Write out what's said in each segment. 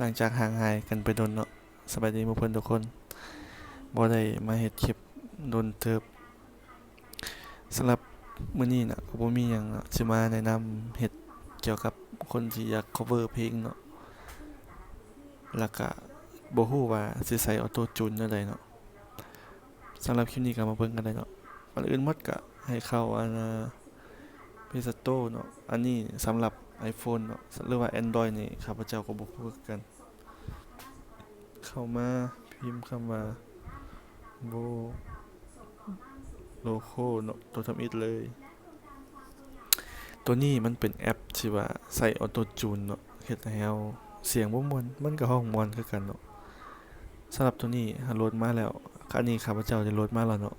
หลังจากห่างหายกันไปโดนเนาะสบายดีมู่เพิ่นทุกคนบ่ได้มาเฮ็ดคลิปโดนเติบสำหรับมื้อนี้นะก็บ่มีหยังเนาะสิมาแนะนำเฮ็ดเกี่ยวกับคนที่อยาก cover เพลงเนาะแล้วก็บ่ฮู้ว่าสิใส่ Auto Tune แนวใดเนาะสำหรับคลิปนี้ก็มาเบิ่งกันได้เนาะก่อนอื่นหมดก็ให้เข้าอันน่ะ Play Store เนาะอันนี้สำหรับ iPhone เนาะหรือว่า Android นี่ข้าพเจ้าก็บ่รู้คือกัน เข้ามาพิมพ์คำว่าโบโลโคเนาะตัวทำอิดเลย ตัวนี้มันเป็นแอปที่ว่าใส่ออโตจูนเนาะเฮ็ดให้เราเสียงบ่ม่วนมันก็ห้องม่วนคือกันเนาะสำหรับตัวนี้โหลดมาแล้วอันนี้ข้าพเจ้าได้โหลดมาแล้วเนาะ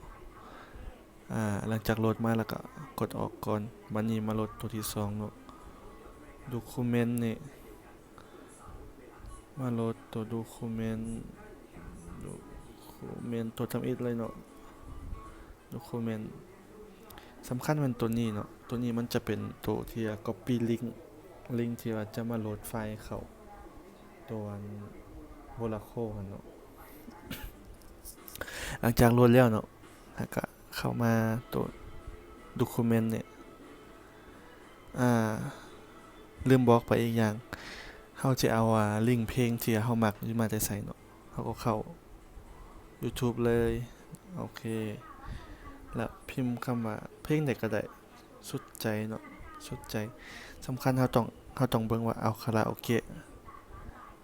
อ่าหลังจากโหลดมาแล้วก็กดออกก่อนบัดนี้มาโหลดตัวที่สองเนาะ document นี่มาโหลดตัว document document ตัวทำอิดเลยเนาะ document สำคัญมันตัวนี้เนาะตัวนี้มันจะเป็นตัวที่จะ copy link link ที่ว่าจะมาโหลดไฟล์เขาตัวโบลาโคกันเนาะหลังจากโหลดแล้วเนาะแล้วก็เข้ามาตัว document เนี่ยอ่า ลืมบอกไปอีกอย่างเขาจะเอาอ่าลิงก์เพลงที่เขามักอยู่มาแต่ใส่เนาะเขาก็เข้า YouTube เลย โอเค แล้วพิมพ์คำว่าเพลงใดก็ได้สุดใจเนาะสุดใจสำคัญเขาต้องเขาต้องเบิ่งว่าเอาคาราโอเกะ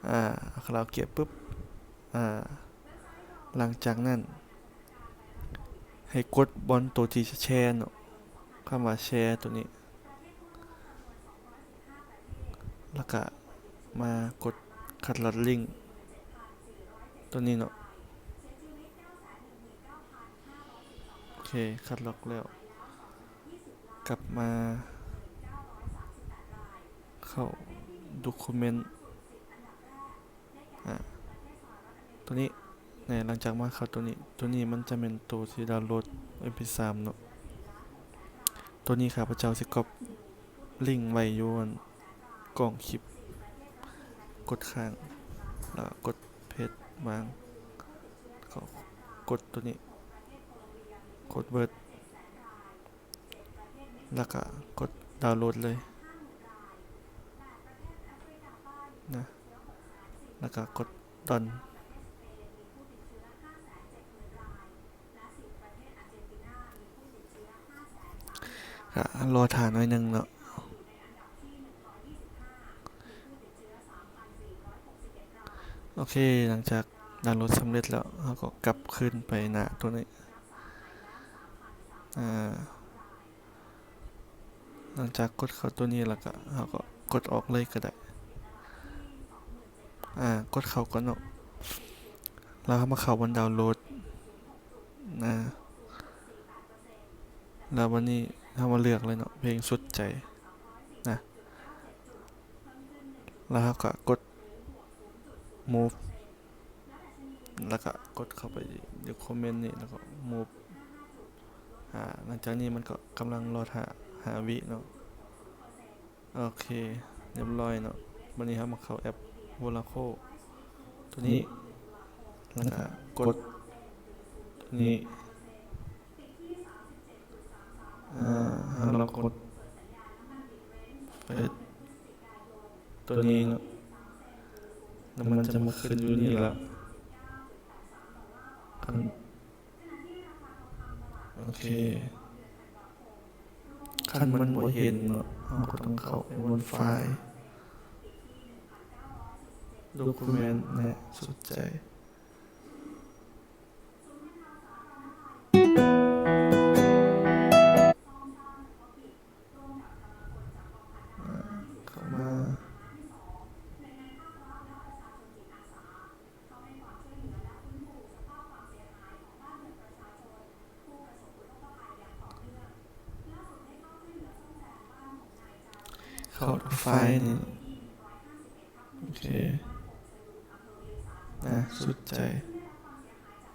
อ่าเอาคาราโอเกะปุ๊บอ่าหลังจากนั้น ให้กดบอนตัวที่แชร์เนาะคำว่าแชร์ตัวนี้ แล้วก็มากดคัดลอดลิงตัวนี้เนาะโอเค คัดล็อกแล้ว กลับมา เข้า document อะตัวนี้ในหลังจากมาเข้าตัวนี้ ตัวนี้มันจะเป็นตัวที่ดาวน์โหลด mp3 เนาะตัวนี้ข้าพระเจ้าสิก๊อปลิงไว้ยู่อัน กล่องคลิป กดข้างแล้วกดเพจวางก็กดตัวนี้ กดเบิร์ดแล้วก็กดดาวน์โหลดเลยนะแล้วก็กดดอนก็รอถ่านหน่อยนึงเนาะ อเคหลังจากดาวน์โหลดสำเร็จแล้วเราก็กลับคืนไปหน้าตัวนี้หลังจากกดเข้าตัวนี้แล้วก็เราก็กดออกเลยก็ได้อ่ากดเข้าก่อนเนาะแล้วเรามาเข้าบนดาวน์โหลดนะแล้ววันนี้เรามาเลือกเลยเนาะเพลงสุดใจนะแล้วเราก็กด move แล้วก็กดเข้าไปเดี๋ยวคอมเมนต์นี่แล้วก็ move อ่าหลังจากนี้มันก็กำลังรอหาหาวิเนาะโอเคเรียบร้อยเนาะวันนี้ครับมาเข้าแอป v o l a c o ตัวนี้แล้วก็กดตัวนี้อ่าเรากดไปตัวนี้เนาะ แล้วมันจะมาขึ้นอยู่นี่ละอันโอเคขั้นมันบ่เห็นเนาะเราก็ต้องเข้าไปบนไฟล์ดูคุเมนต์เนี่ยสุดใจ เข้าไฟล์นี่โอเคนะสุดใจ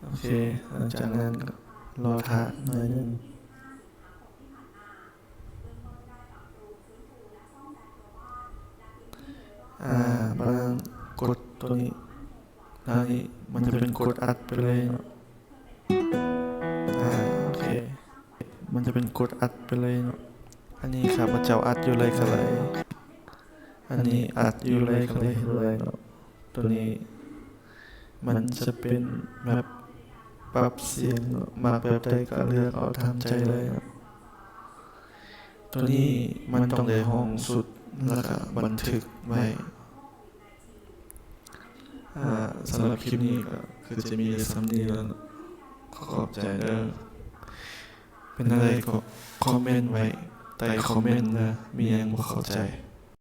โอเคหลังจากนั้นก็รอถ่ายหน่อยหนึงอ่าประมาณกดตัวนี้แล้วนี่มันจะเป็นกดอัดไปเลยเนาะอ่าโอเค มันจะเป็นกดอัดไปเลยเนาะ อันนี้ครับมันจะอัดอยู่เลยก็เลยอันนี้อัดอยู่เลยก็เลยเลยเนาะตัวนี้มันจะเป็นแบบปรับเสียงมาแบบใดก็เลือกเอาตามใจเลยเนาะตัวนี้มันต้องได้ห้องสุดแล้วก็บันทึกไว้สำหรับคลิปนี้ก็คือจะมีซ้ำนี้แล้วเนอะขอขอบใจเด้อเป็นอะไรก็คอมเมนต์ไว้ ใต้คอมเมนต์นะมียังบ่เข้าใจ